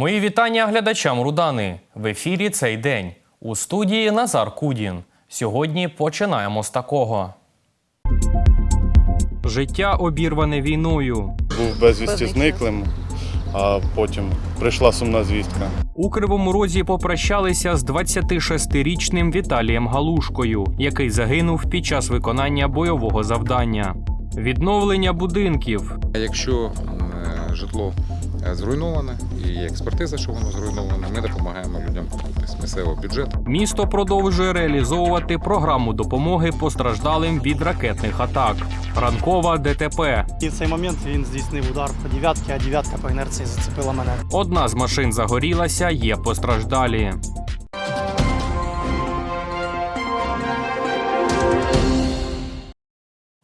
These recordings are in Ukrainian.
Мої вітання глядачам Рудани. В ефірі цей день. У студії Назар Кудін. Сьогодні починаємо з такого. Життя обірване війною. був безвісті зниклим, а потім прийшла сумна звістка. У Кривому Розі попрощалися з 26-річним Віталієм Галушкою, який загинув під час виконання бойового завдання. Відновлення будинків, Якщо е, житло зруйноване і є експертиза, що воно зруйноване, ми допомагаємо людям з місцевого бюджету. Місто продовжує реалізовувати програму допомоги постраждалим від ракетних атак. Ранкова ДТП. І в цей момент він здійснив удар по дев'ятки, а дев'ятка по інерції зацепила мене. Одна з машин загорілася, є постраждалі.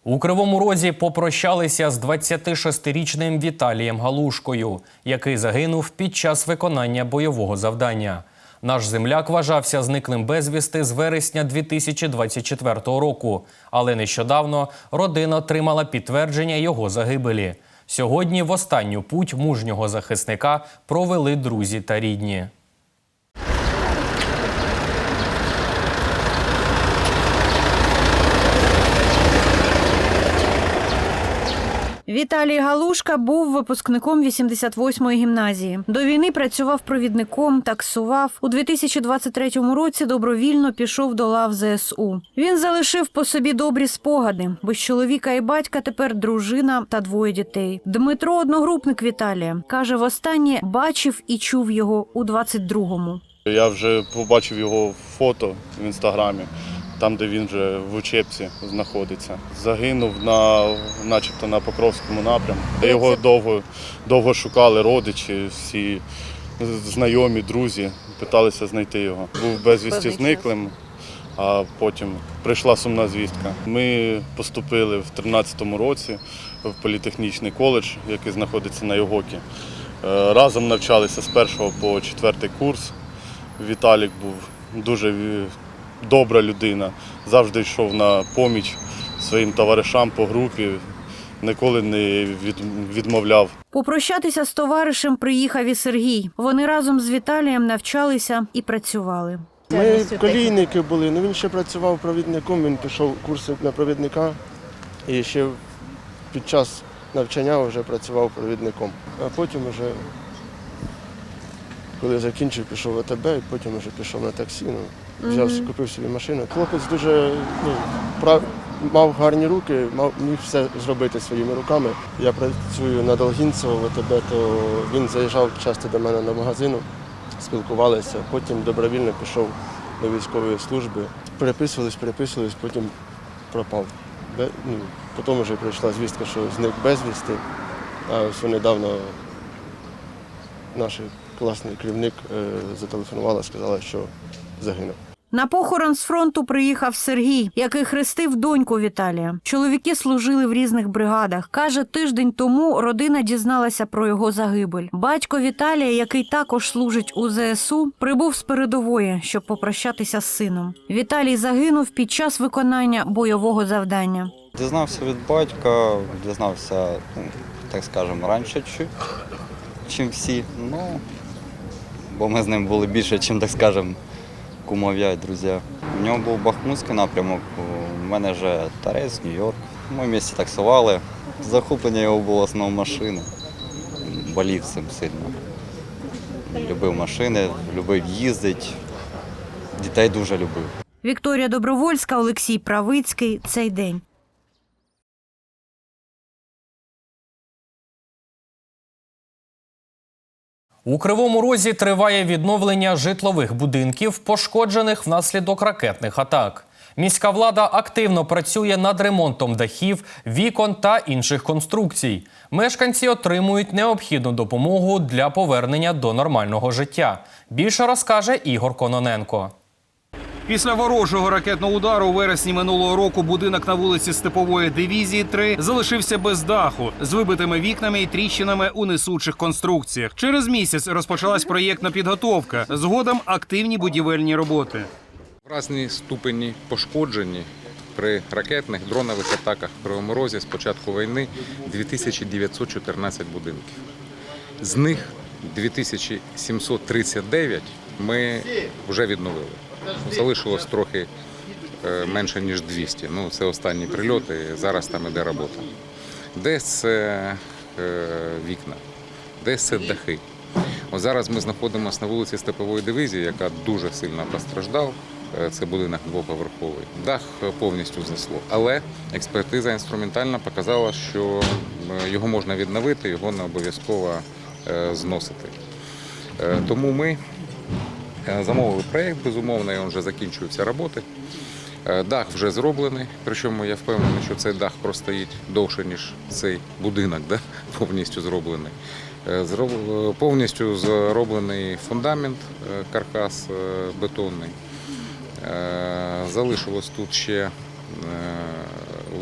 У Кривому Розі попрощалися з 26-річним Віталієм Галушкою, який загинув під час виконання бойового завдання. Наш земляк вважався зниклим безвісти з вересня 2024 року, але нещодавно родина отримала підтвердження його загибелі. Сьогодні в останню путь мужнього захисника провели друзі та рідні. Віталій Галушка був випускником 88-ї гімназії. До війни працював провідником, таксував. У 2023 році добровільно пішов до лав ЗСУ. Він залишив по собі добрі спогади, бо з чоловіка і батька тепер дружина та двоє дітей. Дмитро, одногрупник Віталія, каже, востаннє бачив і чув його у 22-му. Я вже побачив його фото в інстаграмі, там, де він вже в учебці знаходиться. Загинув на, начебто на Покровському напрямку. Його довго, довго шукали родичі, всі знайомі, друзі, питалися знайти його. Був безвісті зниклим, а потім прийшла сумна звістка. Ми поступили в 2013 році в політехнічний коледж, який знаходиться на Йогокі. Е, Разом навчалися з першого по четвертий курс. Віталік був дуже добра людина, завжди йшов на поміч своїм товаришам по групі, ніколи не відмовляв. Попрощатися з товаришем приїхав і Сергій. Вони разом з Віталієм навчалися і працювали. Ми колійники були, ну він ще працював провідником, він пішов курси на провідника і ще під час навчання вже працював провідником. А потім вже, коли закінчив, пішов в АТБ, і потім вже пішов на таксі. Взяв, купив собі машину. Хлопець дуже ну, прав, мав гарні руки, мав, міг все зробити своїми руками. Я працюю на Долгінцево в АТБ, то він заїжджав часто до мене на магазину, спілкувалися, потім добровільно пішов до військової служби. Переписувались, переписувались, потім пропав. Бе- ну, потім вже прийшла звістка, що зник безвісти. А ось недавно наш класний керівник е, зателефонувала, сказала, що загинув. На похорон з фронту приїхав Сергій, який хрестив доньку Віталія. Чоловіки служили в різних бригадах. Каже, тиждень тому родина дізналася про його загибель. Батько Віталія, який також служить у ЗСУ, прибув з передової, щоб попрощатися з сином. Віталій загинув під час виконання бойового завдання. Дізнався від батька, дізнався, ну, так скажемо, раніше, чим всі. Ну, бо ми з ним були більше, чим, так скажемо, кумов'я і друзі. У нього був Бахмутський напрямок, у мене вже Тарець, Нью-Йорк. Ми в місті таксували. Захоплення його було знову машини. Болів цим сильно. Любив машини, любив їздити. Дітей дуже любив. Вікторія Добровольська, Олексій Правицький. Цей день. У Кривому Розі триває відновлення житлових будинків, пошкоджених внаслідок ракетних атак. Міська влада активно працює над ремонтом дахів, вікон та інших конструкцій. Мешканці отримують необхідну допомогу для повернення до нормального життя. Більше розкаже Ігор Кононенко. Після ворожого ракетного удару у вересні минулого року будинок на вулиці Степової дивізії 3 залишився без даху з вибитими вікнами і тріщинами у несучих конструкціях. Через місяць розпочалась проєктна підготовка. Згодом активні будівельні роботи. В різні ступені пошкоджені при ракетних дронових атаках в Кривому Розі з початку війни 2914 будинків. З них 2739 ми вже відновили. Залишилось трохи е, менше, ніж 200. Ну, це останні прильоти, зараз там іде робота. Десь це е, вікна, десь це дахи. От зараз ми знаходимося на вулиці Степової дивізії, яка дуже сильно постраждала. Е, Це будинок двоповерховий. Дах повністю знесло. Але експертиза інструментальна показала, що його можна відновити, його не обов'язково зносити. Тому ми замовили проєкт, безумовно, і він вже закінчуються роботи. Е, Дах вже зроблений, причому я впевнений, що цей дах простоїть довше, ніж цей будинок, да? повністю зроблений. Е, е, Повністю зроблений фундамент, е, каркас е, бетонний. Е, Залишилось тут ще е,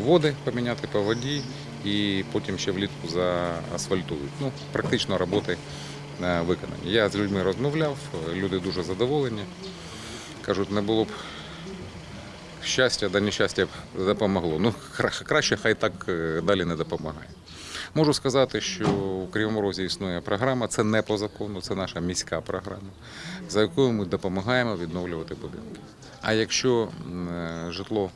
води поміняти по воді і потім ще влітку заасфальтують. Ну, практично роботи е, виконані. Я з людьми розмовляв, люди дуже задоволені. Кажуть, не було б щастя, да нещастя б допомогло. Ну, краще хай так е, далі не допомагає. Можу сказати, що у Кривому Розі існує програма, це не по закону, це наша міська програма, за якою ми допомагаємо відновлювати будинки. А якщо е, житло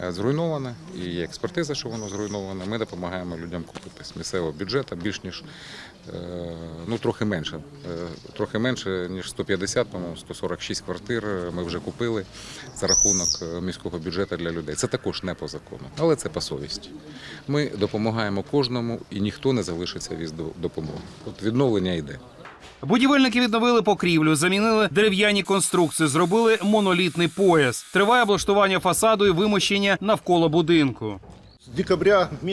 е, зруйноване і є експертиза, що воно зруйноване, ми допомагаємо людям купити з місцевого бюджету більш ніж ну трохи менше, е, трохи менше ніж 150, по-моєму, 146 квартир ми вже купили за рахунок е, міського бюджету для людей. Це також не по закону, але це по совісті. Ми допомагаємо кожному і ніхто не залишиться від допомоги. От відновлення йде. Будівельники відновили покрівлю, замінили дерев'яні конструкції, зробили монолітний пояс. Триває облаштування фасаду і вимощення навколо будинку.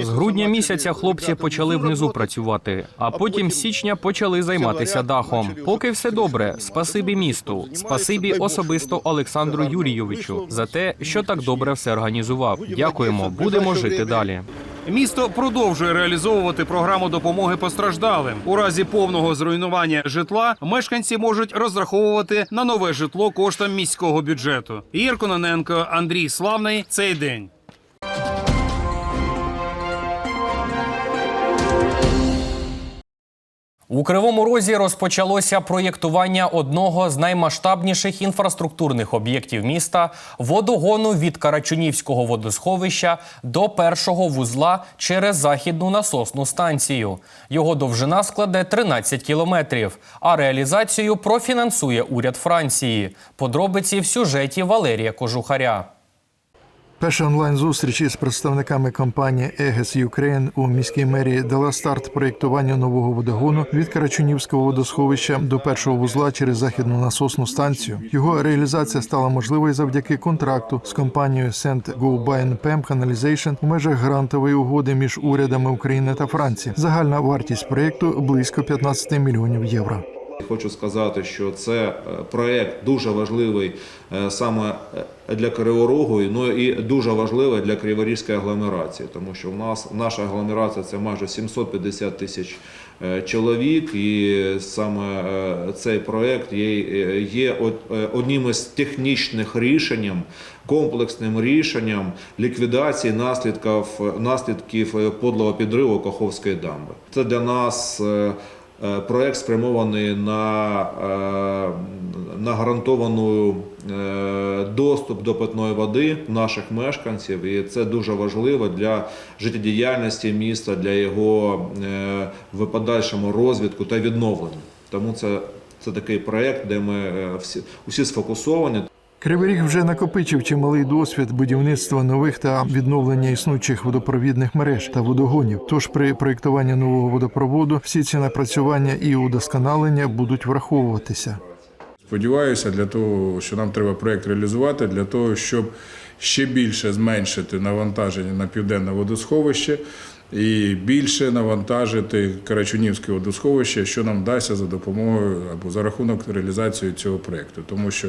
З грудня місяця хлопці почали внизу працювати, а потім з січня почали займатися дахом. Поки все добре. Спасибі місту, спасибі особисто Олександру Юрійовичу за те, що так добре все організував. Дякуємо, будемо жити далі. Місто продовжує реалізовувати програму допомоги постраждалим. У разі повного зруйнування житла мешканці можуть розраховувати на нове житло коштом міського бюджету. Ігор Кононенко, Андрій Славний. Цей день. У Кривому Розі розпочалося проєктування одного з наймасштабніших інфраструктурних об'єктів міста водогону від Карачунівського водосховища до першого вузла через західну насосну станцію. Його довжина складе 13 кілометрів, а реалізацію профінансує уряд Франції. Подробиці в сюжеті Валерія Кожухаря. Перша онлайн-зустріч із представниками компанії Егес Юкрейн у міській мерії дала старт проєктуванню нового водогону від Карачунівського водосховища до першого вузла через західну насосну станцію. Його реалізація стала можливою завдяки контракту з компанією St. Gobain Pem Canalization у межах грантової угоди між урядами України та Франції. Загальна вартість проєкту близько 15 мільйонів євро. Хочу сказати, що це е, проект дуже важливий е, саме е, для Криворогу, ну і дуже важливий для Криворізької агломерації, тому що в нас наша агломерація це майже 750 тисяч чоловік, і саме цей проект є, є одним із технічних рішенням, комплексним рішенням ліквідації наслідків наслідків подлого підриву Каховської дамби. Це для нас. Е, Проект спрямований на, е, на гарантовану е, доступ до питної води наших мешканців, і це дуже важливо для життєдіяльності міста, для його в подальшому розвитку та відновлення. Тому це, це такий проект, де ми всі, усі сфокусовані. Кривий Ріг вже накопичив чималий досвід будівництва нових та відновлення існуючих водопровідних мереж та водогонів. Тож при проєктуванні нового водопроводу всі ці напрацювання і удосконалення будуть враховуватися. Сподіваюся, для того, що нам треба проєкт реалізувати, для того, щоб ще більше зменшити навантаження на південне водосховище і більше навантажити Карачунівське водосховище, що нам вдасться за допомогою або за рахунок реалізації цього проєкту. Тому що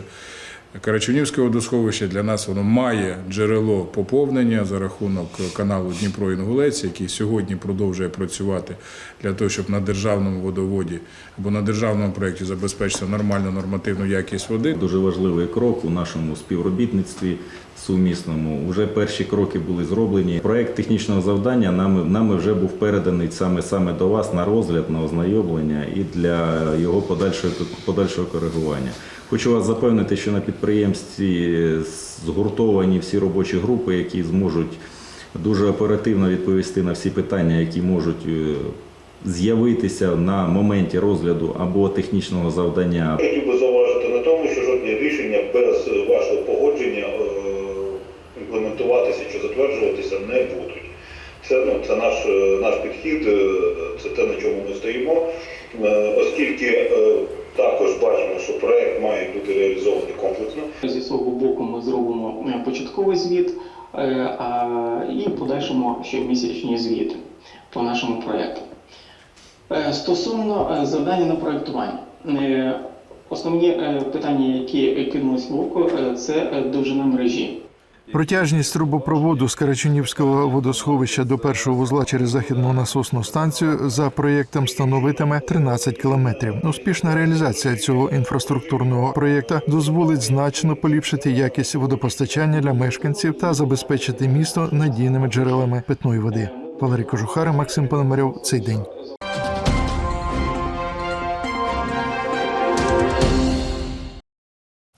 Карачунівське водосховище для нас воно має джерело поповнення за рахунок каналу Дніпро-Інгулець, який сьогодні продовжує працювати для того, щоб на державному водоводі або на державному проєкті забезпечити нормальну нормативну якість води. Дуже важливий крок у нашому співробітництві сумісному. Уже перші кроки були зроблені. Проект технічного завдання нами, нами вже був переданий саме саме до вас на розгляд, на ознайомлення і для його подальшого подальшого коригування. Хочу вас запевнити, що на підприємстві згуртовані всі робочі групи, які зможуть дуже оперативно відповісти на всі питання, які можуть е, з'явитися на моменті розгляду або технічного завдання, Хотів би зауважити на тому, що жодні рішення без вашого погодження е, імплементуватися чи затверджуватися не будуть. Це, ну, це наш, е, наш підхід, це те, на чому ми стоїмо, оскільки також бачимо, що проект має бути реалізований комплексно. Зі свого боку ми зробимо е, початковий звіт е, і подальшому щомісячні звіти по нашому проєкту. Е, Стосовно завдання на проєктування. Е, Основні питання, які кинулись в око, це довжина мережі. Протяжність трубопроводу з Карачунівського водосховища до першого вузла через західну насосну станцію за проєктом становитиме 13 кілометрів. Успішна реалізація цього інфраструктурного проєкта дозволить значно поліпшити якість водопостачання для мешканців та забезпечити місто надійними джерелами питної води. Валерій Кожухара, Максим Пономарьов. Цей день.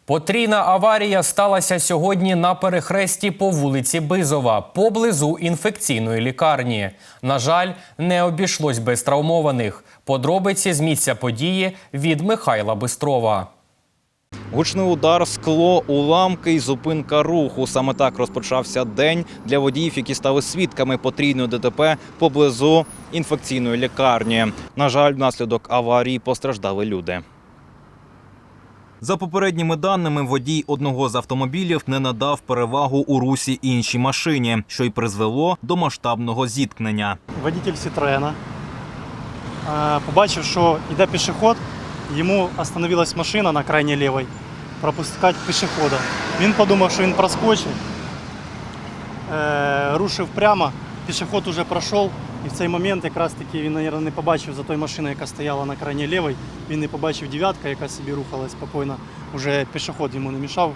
Потрійна аварія сталася сьогодні на перехресті по вулиці Бизова поблизу інфекційної лікарні. На жаль, не обійшлось без травмованих. Подробиці з місця події від Михайла Бистрова. Гучний удар, скло, уламки і зупинка руху. Саме так розпочався день для водіїв, які стали свідками потрійної ДТП поблизу інфекційної лікарні. На жаль, внаслідок аварії постраждали люди. За попередніми даними, водій одного з автомобілів не надав перевагу у русі іншій машині, що й призвело до масштабного зіткнення. Водитель Сітроена е, побачив, що йде пішоход, йому остановилась машина на крайній лівій пропускати пішохода. Він подумав, що він проскочить, е, рушив прямо, пішоход уже пройшов, і в цей момент якраз таки він, мабуть, не побачив за тою машиною, яка стояла на крайній лівій, він не побачив дев'ятка, яка собі рухалась спокійно. Уже пішоход йому не мішав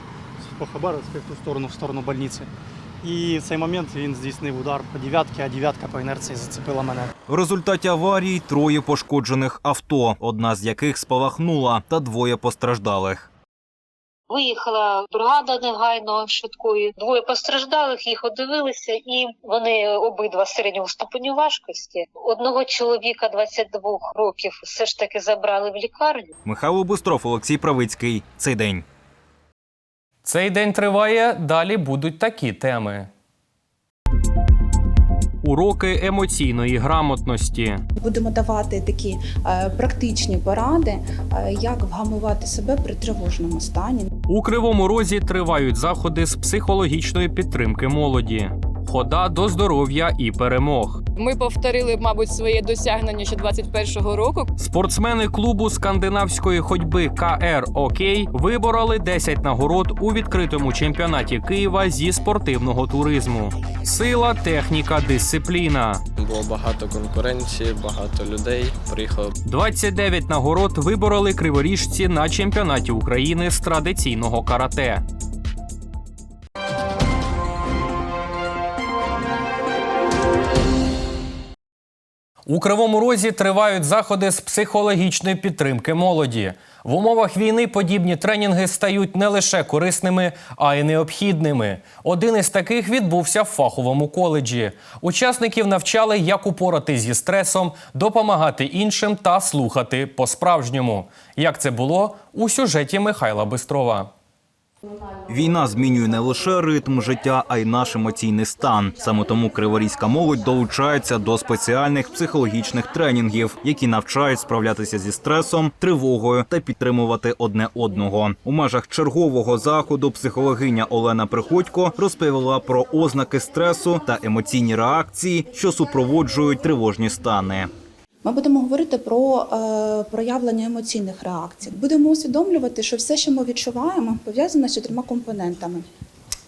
по Хабаровську в ту сторону, в сторону больниці. І в цей момент він здійснив удар по дев'ятці, а дев'ятка по інерції зацепила мене. В результаті аварії троє пошкоджених авто, одна з яких спалахнула, та двоє постраждалих. Виїхала бригада негайно швидкої. Двоє постраждалих, їх одивилися, і вони обидва середнього ступеню важкості. Одного чоловіка 22 років все ж таки забрали в лікарню. Михайло Бустров, Олексій Правицький. Цей день. Цей день триває. Далі будуть такі теми. Уроки емоційної грамотності. Будемо давати такі е, практичні поради, е, як вгамувати себе при тривожному стані. У Кривому Розі тривають заходи з психологічної підтримки молоді. Хода до здоров'я і перемог. Ми повторили, мабуть, своє досягнення ще 21-го року. Спортсмени клубу скандинавської ходьби КР Окей вибороли 10 нагород у відкритому чемпіонаті Києва зі спортивного туризму. Сила, техніка, дисципліна. Було багато конкуренції, багато людей. Приїхали 29 нагород вибороли криворіжці на чемпіонаті України з традиційного карате. У Кривому Розі тривають заходи з психологічної підтримки молоді. В умовах війни подібні тренінги стають не лише корисними, а й необхідними. Один із таких відбувся в фаховому коледжі. Учасників навчали, як упоратись зі стресом, допомагати іншим та слухати по-справжньому. Як це було у сюжеті Михайла Бистрова. Війна змінює не лише ритм життя, а й наш емоційний стан. Саме тому криворізька молодь долучається до спеціальних психологічних тренінгів, які навчають справлятися зі стресом, тривогою та підтримувати одне одного. У межах чергового заходу психологиня Олена Приходько розповіла про ознаки стресу та емоційні реакції, що супроводжують тривожні стани. Ми будемо говорити про е, проявлення емоційних реакцій. Будемо усвідомлювати, що все, що ми відчуваємо, пов'язане з чотирма компонентами: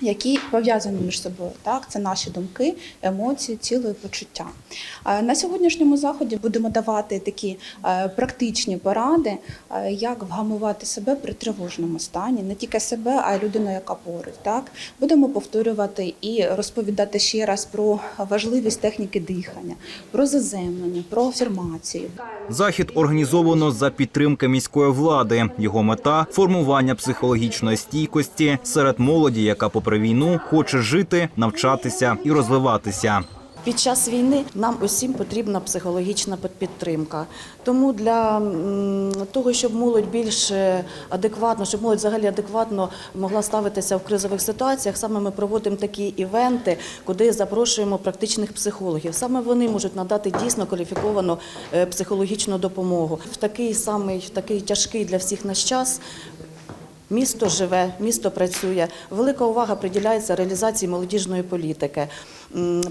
які пов'язані між собою. Так, це наші думки, емоції, ціле почуття. Е, На сьогоднішньому заході будемо давати такі е, практичні поради, е, як вгамувати себе при тривожному стані, не тільки себе, а й людину, яка поруч. Так, будемо повторювати і розповідати ще раз про важливість техніки дихання, про заземлення, про афірмацію. Захід організовано за підтримки міської влади. Його мета формування психологічної стійкості серед молоді, яка, попри війну, хоче жити, навчатися і розвиватися. Під час війни нам усім потрібна психологічна підтримка. Тому для того, щоб молодь більш адекватно, щоб молодь взагалі адекватно могла ставитися в кризових ситуаціях, саме ми проводимо такі івенти, куди запрошуємо практичних психологів. Саме вони можуть надати дійсно кваліфіковану е, психологічну допомогу. В такий самий в такий тяжкий для всіх наш час. Місто живе, місто працює. Велика увага приділяється реалізації молодіжної політики.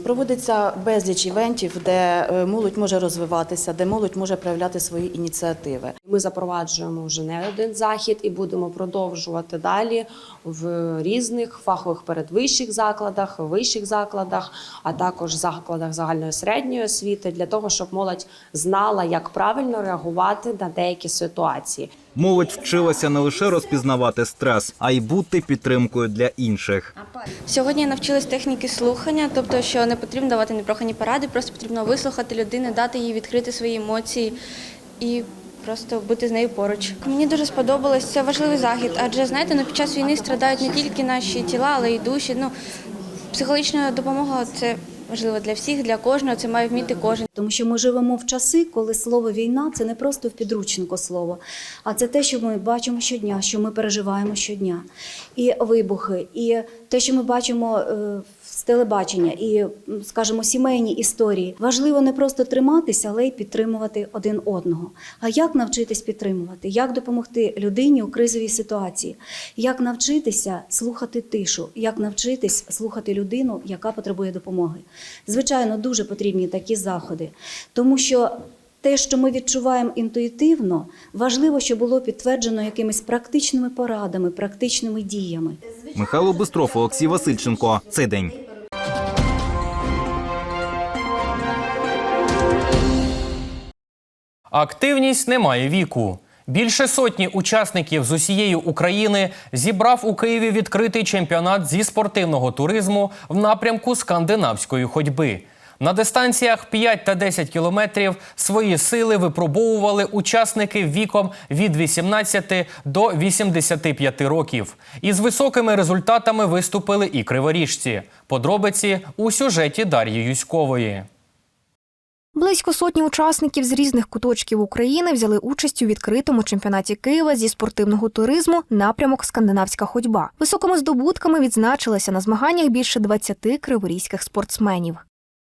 Проводиться безліч івентів, де е, молодь може розвиватися, де молодь може проявляти свої ініціативи. Ми запроваджуємо вже не один захід і будемо продовжувати далі в різних фахових передвищих закладах, вищих закладах, а також закладах загальної середньої освіти для того, щоб молодь знала, як правильно реагувати на деякі ситуації. Молодь вчилася не лише розпізнавати стрес, а й бути підтримкою для інших. Сьогодні я навчилась техніки слухання, тобто, що не потрібно давати непрохані поради, просто потрібно вислухати людину, дати їй відкрити свої емоції і просто бути з нею поруч. Мені дуже сподобалось це важливий захід, адже знаєте, ну, під час війни страдають не тільки наші тіла, але й душі. Ну, психологічна допомога це важливо для всіх, для кожного. Це має вміти кожен. Тому що ми живемо в часи, коли слово війна це не просто в підручнику слово, а це те, що ми бачимо щодня, що ми переживаємо щодня. І вибухи, і те, що ми бачимо е, з телебачення, і, скажімо, сімейні історії. Важливо не просто триматися, але й підтримувати один одного. А як навчитись підтримувати? Як допомогти людині у кризовій ситуації? Як навчитися слухати тишу? Як навчитись слухати людину, яка потребує допомоги? Звичайно, дуже потрібні такі заходи, тому що те, що ми відчуваємо інтуїтивно, важливо, щоб було підтверджено якимись практичними порадами, практичними діями. Михайло Бистров, Олексій Васильченко. Цей день. Активність не має віку. Більше сотні учасників з усієї України зібрав у Києві відкритий чемпіонат зі спортивного туризму в напрямку скандинавської ходьби. На дистанціях 5 та 10 кілометрів свої сили випробовували учасники віком від 18 до 85 років. Із високими результатами виступили і криворіжці. Подробиці у сюжеті Дар'ї Юськової. Близько сотні учасників з різних куточків України взяли участь у відкритому чемпіонаті Києва зі спортивного туризму напрямок Скандинавська ходьба. Високими здобутками відзначилися на змаганнях більше 20 криворізьких спортсменів.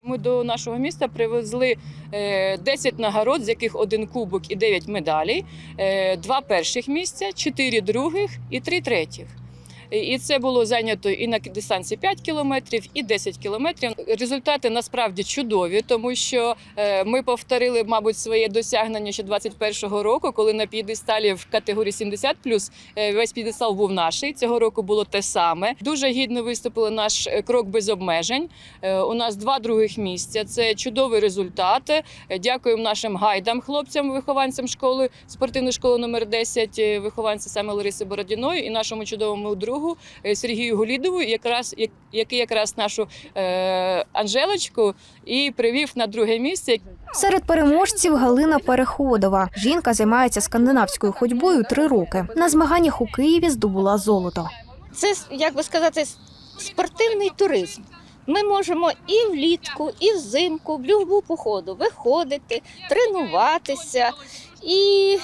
Ми до нашого міста привезли е, 10 нагород, з яких один кубок і 9 медалей, е, два перших місця, 4 других і 3 третіх. І- це було зайнято і на дистанції 5 кілометрів, і 10 кілометрів. Результати насправді чудові, тому що е, ми повторили, мабуть, своє досягнення ще 21-го року, коли на п'єдесталі в категорії 70 е, весь п'єдестал був наший. Цього року було те саме. Дуже гідно виступили наш е, крок без обмежень. У нас два других місця. Це чудовий результат. Дякуємо нашим гайдам, хлопцям, вихованцям школи, спортивної школи номер 10, е, вихованці саме Лариси Бородіної і нашому чудовому другу е, Сергію Голідову, якраз який якраз нашу е, Анжелочку і привів на друге місце. Серед переможців Галина Переходова. Жінка займається скандинавською ходьбою три роки. На змаганнях у Києві здобула золото. Це як би сказати, спортивний туризм. Ми можемо і влітку, і взимку, в будь-яку походу виходити, тренуватися. І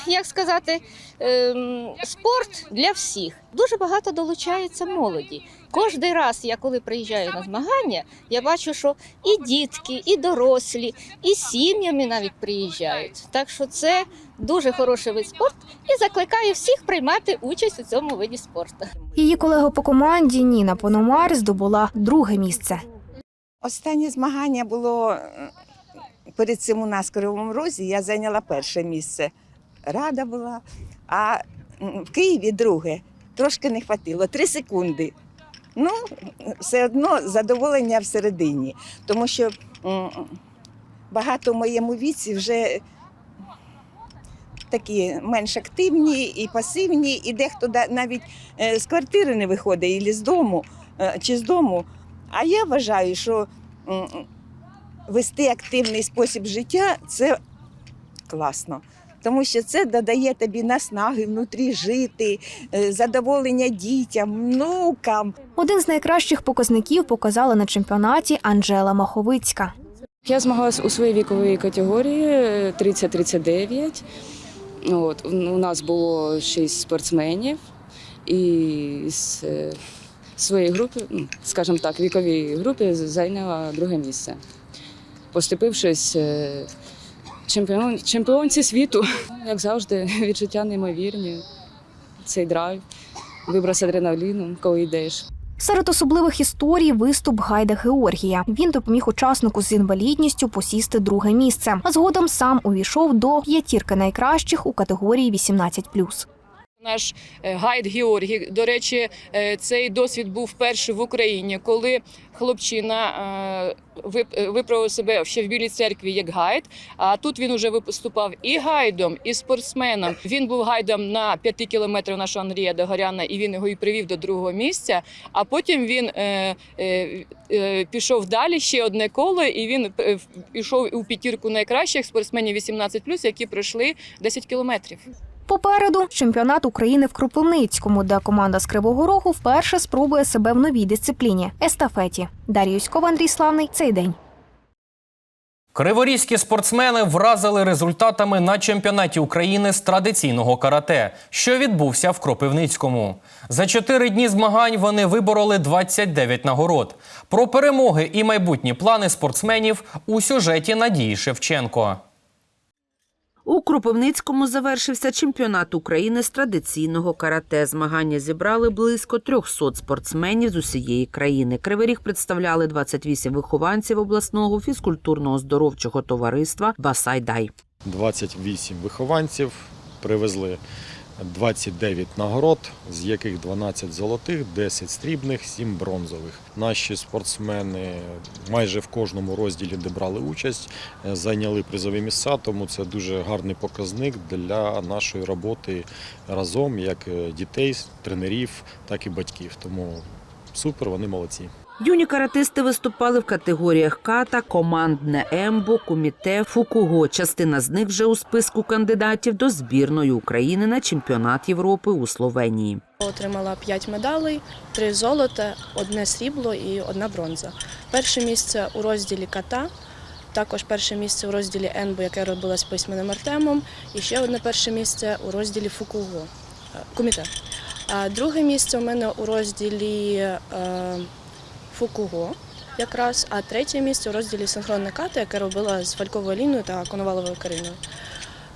як сказати, ем, спорт для всіх. Дуже багато долучається молоді. Кожний раз, я коли приїжджаю на змагання, я бачу, що і дітки, і дорослі, і сім'ями навіть приїжджають. Так що це дуже хороший вид спорту і закликаю всіх приймати участь у цьому виді спорту. Її колега по команді Ніна Пономар здобула друге місце. Останнє змагання було перед цим у нас в Кривому Розі. Я зайняла перше місце. Рада була. А в Києві друге. Трошки не хватило. Три секунди. ну, все одно задоволення всередині. Тому що багато в моєму віці вже такі менш активні і пасивні, і дехто навіть е, з квартири не виходить, і з дому, е, чи з дому. А я вважаю, що вести активний спосіб життя це класно. Тому що це додає тобі наснаги внутрі жити, е, задоволення дітям, внукам. Один з найкращих показників показала на чемпіонаті Анжела Маховицька. Я змагалась у своїй віковій категорії е, 30-39. От, у нас було шість спортсменів, і з е, своєї групи, ну, скажімо так, віковій групі зайняла друге місце, поступившись е, чемпіон, чемпіонці світу. Як завжди, відчуття неймовірні, цей драйв, виброс адреналіну, коли йдеш. Серед особливих історій виступ Гайда Георгія. Він допоміг учаснику з інвалідністю посісти друге місце, а згодом сам увійшов до п'ятірки найкращих у категорії 18+. Наш е, гайд Георгій. До речі, е, цей досвід був вперше в Україні, коли хлопчина е, виправив себе ще в Білій церкві як гайд. А тут він уже виступав і гайдом, і спортсменом. Він був гайдом на 5 кілометрів нашого Андрія Догоряна, і він його і привів до другого місця. А потім він пішов далі ще одне коло, і він пішов у п'ятірку найкращих спортсменів 18+, які пройшли 10 кілометрів. Попереду чемпіонат України в Кропивницькому, де команда з Кривого Рогу вперше спробує себе в новій дисципліні естафеті. Дар'я Юськова, Андрій Славний. Цей день. Криворізькі спортсмени вразили результатами на чемпіонаті України з традиційного карате, що відбувся в Кропивницькому. За чотири дні змагань вони вибороли 29 нагород. Про перемоги і майбутні плани спортсменів у сюжеті Надії Шевченко. У Кропивницькому завершився чемпіонат України з традиційного карате. Змагання зібрали близько 300 спортсменів з усієї країни. Кривий Ріг представляли 28 вихованців обласного фізкультурно-оздоровчого товариства Басайдай. 28 вихованців привезли 29 нагород, з яких 12 золотих, 10 срібних, 7 бронзових. Наші спортсмени майже в кожному розділі, де брали участь, е, зайняли призові місця, тому це дуже гарний показник для нашої роботи разом, як е, дітей, тренерів, так і батьків. Тому супер, вони молодці. Юні каратисти виступали в категоріях ката, командне ембо, куміте, фукуго. Частина з них вже у списку кандидатів до збірної України на чемпіонат Європи у Словенії. Отримала 5 медалей, 3 золота, одне срібло і одна бронза. Перше місце у розділі ката, також перше місце у розділі енбо, яке робила з письменним Артемом, і ще одне перше місце у розділі фукуго, е, куміте. А друге місце у мене у розділі е, фукуго. Якраз, а третє місце у розділі синхронне ката, яке робила з фальковою лінією та коноваловою кариною.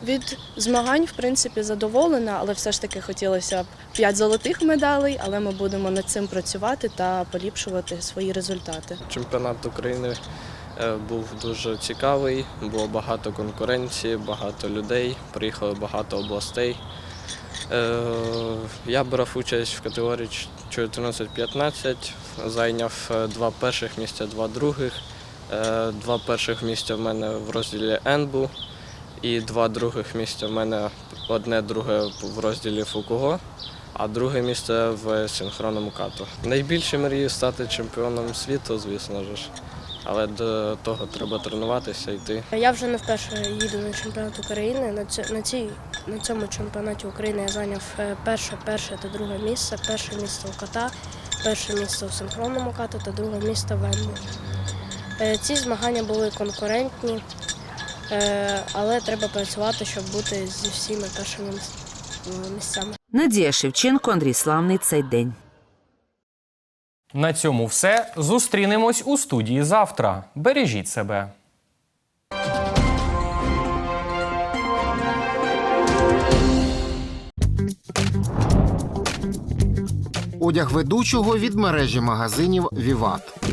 Від змагань, в принципі, задоволена, але все ж таки хотілося б 5 золотих медалей, але ми будемо над цим працювати та поліпшувати свої результати. Чемпіонат України е, був дуже цікавий, було багато конкуренції, багато людей, приїхало багато областей. Е, Я брав участь в категорії 14-15, зайняв е, два перших місця, два других. Е, Два перших місця в мене в розділі НБУ і два других місця в мене одне друге в розділі Фукуго, а друге місце в синхронному кату. Найбільше мрію стати чемпіоном світу, звісно ж. Але до того треба тренуватися йти. Я вже не вперше їду на чемпіонат України. На, ці, на, цій, на цьому чемпіонаті України я зайняв е, перше, перше та друге місце. Перше місце у ката, перше місце у синхронному кату та друге місце в енбу. Е, Ці змагання були конкурентні, е, але треба працювати, щоб бути зі всіма першими місцями. Надія Шевченко, Андрій Славний. Цей день. На цьому все. Зустрінемось у студії завтра. Бережіть себе. Одяг ведучого від мережі магазинів Віват.